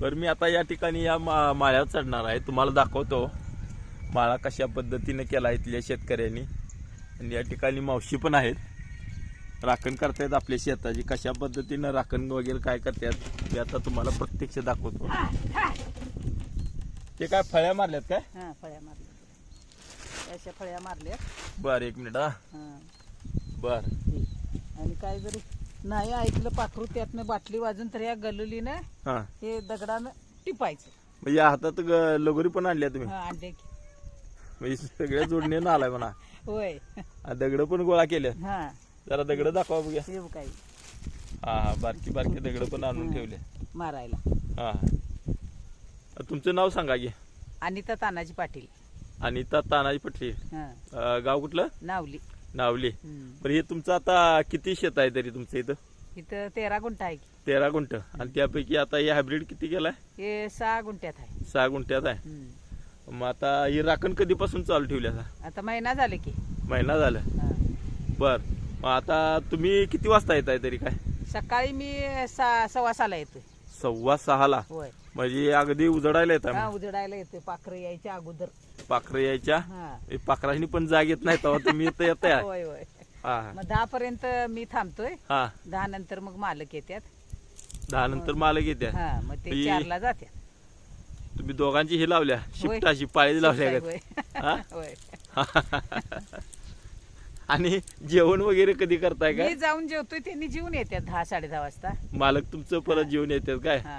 तर मी आता या ठिकाणी या मा- माळ्यावर चढणार आहे. तुम्हाला दाखवतो. माळा कशा पद्धतीने केला इथल्या शेतकऱ्यांनी. आणि या ठिकाणी मावशी पण आहेत. राखण करतायत आपल्या शेताची. कशा पद्धतीनं राखण वगैरे काय करतात ते आता तुम्हाला प्रत्यक्ष दाखवतो. ते काय फळ्या मारल्यात काय? हा फळ्या मारल्या अशा फळ्या मारल्या बर एक मिनिट हा. बर. आणि काय जरी नाही ऐकलं पाखरू त्यातनं बाटली वाजून तर या गलुलीनं हा. हे दगडानं टिपायचं. म्हणजे हातात ग- लगोरी पण आणल्या तुम्ही? हा अंडे की. म्हणजे सगळ्या जोडणीनं आलाय म्हणा. होय. दगड पण गोळा केले हा. जरा दगड दाखवा बघूया. हे काही हा. हा बारकी बारकी दगड पण आणून ठेवले. मारायला. हा हा. तुमचं नाव सांगा की. अनिता तानाजी पाटील. अनिता तानाजी पटली. हा. अं, गाव कुठलं? नावली. नावली. बरं हे तुमचं आता किती शेत आहे तरी तुमचं इथं? इथं तेरा गुंठ आहे की. तेरा गुंठ. आणि त्यापैकी आता हे हायब्रिड किती गेलाय हे सहा गुंठ्यात आहे. सहा गुंठ्यात आहे. हम्म. मग आता ही राखण कधीपासून चालू ठेवली आता? आता महिना झाले की. महिना झाला. हा. बर. मग आता तुम्ही किती वाजता येत आहे तरी काय? सकाळी मी सा सव्वा साला येतोय. सव्वा सहाला. होय. म्हणजे अगदी उजडायला येत हा उजडायला येतोय. पाखरं यायच्या अगोदर. पाखरं यायच्या. हा. हे पाखरांनी पण जाग येत नाही तेव्हा तुम्ही इथं येत आहे होय होय. हा. मग दहा पर्यंत मी थांबतोय. हा. दहा नंतर मग मालक येतात दहा नंतर मालक येत्या. हा मग ते ही- चारला जात्या. तुम्ही दोघांची हे लावल्या. शिफ्ट होय. अशी पाळी लावल्या का? होय. हा? होय. आणि जेवण वगैरे कधी करताय मी काय जाऊन जेवतोय त्यांनी जेवून येतात दहा साडे दहा वाजता. मालक तुमचं परत जेवण येतात काय? हा.